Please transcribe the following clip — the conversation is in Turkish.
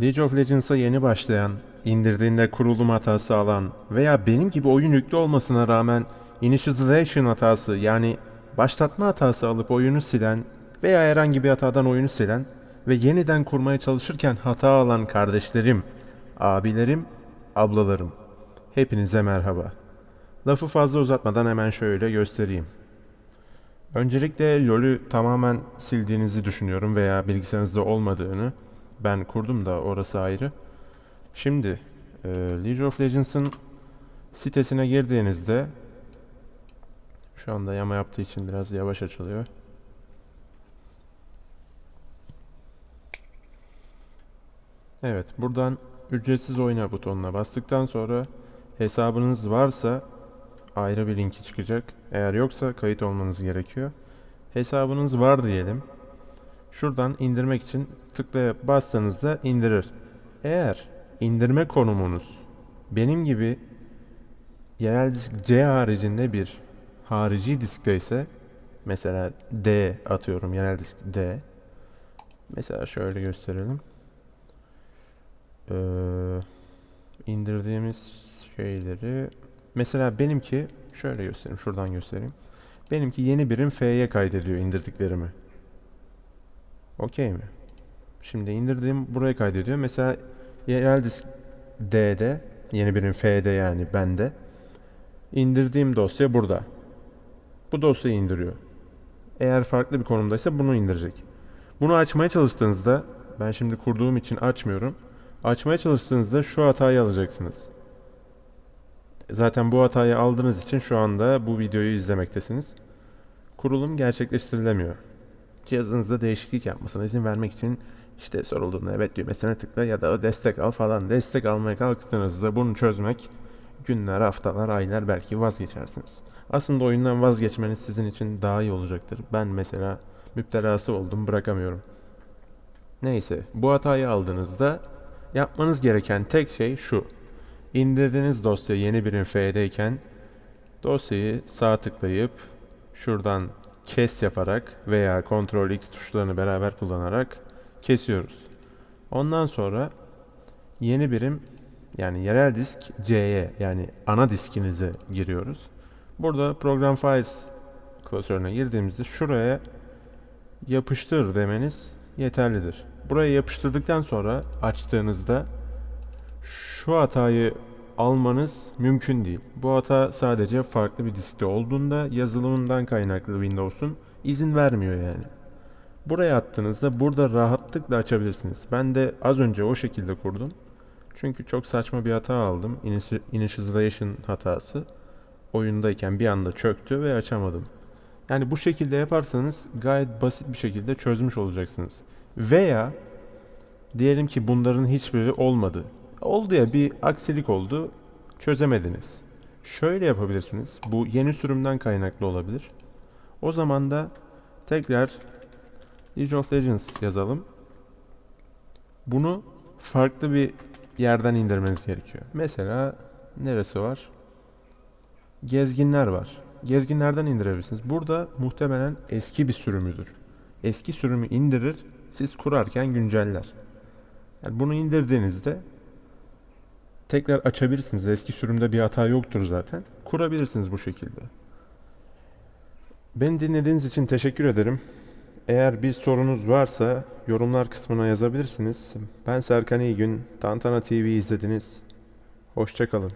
League of Legends'a yeni başlayan, indirdiğinde kurulum hatası alan veya benim gibi oyun yüklü olmasına rağmen initialization hatası yani başlatma hatası alıp oyunu silen veya herhangi bir hatadan oyunu silen ve yeniden kurmaya çalışırken hata alan kardeşlerim, abilerim, ablalarım. Hepinize merhaba. Lafı fazla uzatmadan hemen şöyle göstereyim. Öncelikle LoL'ü tamamen sildiğinizi düşünüyorum veya bilgisayarınızda olmadığını. Ben kurdum da orası ayrı. Şimdi e, League of Legends'ın sitesine girdiğinizde şu anda yama yaptığı için biraz yavaş açılıyor. Evet, buradan ücretsiz oyna butonuna bastıktan sonra hesabınız varsa ayrı bir linki çıkacak. Eğer yoksa kayıt olmanız gerekiyor. Hesabınız var diyelim. Şuradan indirmek için tıklayıp bastığınızda indirir. Eğer indirme konumunuz benim gibi yerel disk C haricinde bir harici diskte ise mesela D atıyorum yerel disk D. Mesela şöyle gösterelim. Ee, indirdiğimiz şeyleri mesela benimki şöyle göstereyim şuradan göstereyim. Benimki yeni birim F'ye kaydediyor indirdiklerimi. Okey mi? Şimdi indirdiğim buraya kaydediyor. Mesela yerel disk D'de yeni birim F'de yani bende. İndirdiğim dosya burada. Bu dosyayı indiriyor. Eğer farklı bir konumdaysa bunu indirecek. Bunu açmaya çalıştığınızda ben şimdi kurduğum için açmıyorum. Açmaya çalıştığınızda şu hatayı alacaksınız. Zaten bu hatayı aldığınız için şu anda bu videoyu izlemektesiniz. Kurulum gerçekleştirilemiyor. Cihazınızda değişiklik yapmasına izin vermek için işte sorulduğunda evet düğmesine tıkla ya da destek al falan. Destek almaya kalktığınızda bunu çözmek günler, haftalar, aylar belki vazgeçersiniz. Aslında oyundan vazgeçmeniz sizin için daha iyi olacaktır. Ben mesela müptelası oldum bırakamıyorum. Neyse bu hatayı aldığınızda yapmanız gereken tek şey şu. İndirdiğiniz dosya yeni birim F'deyken dosyayı sağ tıklayıp şuradan kes yaparak veya Ctrl X tuşlarını beraber kullanarak kesiyoruz. Ondan sonra yeni birim yani yerel disk C'ye yani ana diskinize giriyoruz. Burada Program Files klasörüne girdiğimizde şuraya yapıştır demeniz yeterlidir. Buraya yapıştırdıktan sonra açtığınızda şu hatayı almanız mümkün değil. Bu hata sadece farklı bir diskte olduğunda yazılımından kaynaklı Windows'un izin vermiyor yani. Buraya attığınızda burada rahatlıkla açabilirsiniz. Ben de az önce o şekilde kurdum. Çünkü çok saçma bir hata aldım. Initi- Initialization hatası. Oyundayken bir anda çöktü ve açamadım. Yani bu şekilde yaparsanız gayet basit bir şekilde çözmüş olacaksınız. Veya diyelim ki bunların hiçbiri olmadı. Oldu ya bir aksilik oldu çözemediniz. Şöyle yapabilirsiniz. Bu yeni sürümden kaynaklı olabilir. O zaman da tekrar League of Legends yazalım. Bunu farklı bir yerden indirmeniz gerekiyor. Mesela neresi var? Gezginler var. Gezginlerden indirebilirsiniz. Burada muhtemelen eski bir sürümüdür. Eski sürümü indirir, siz kurarken günceller. Yani bunu indirdiğinizde tekrar açabilirsiniz. Eski sürümde bir hata yoktur zaten. Kurabilirsiniz bu şekilde. Beni dinlediğiniz için teşekkür ederim. Eğer bir sorunuz varsa yorumlar kısmına yazabilirsiniz. Ben Serkan İyigün, Tantana TV izlediniz. Hoşçakalın.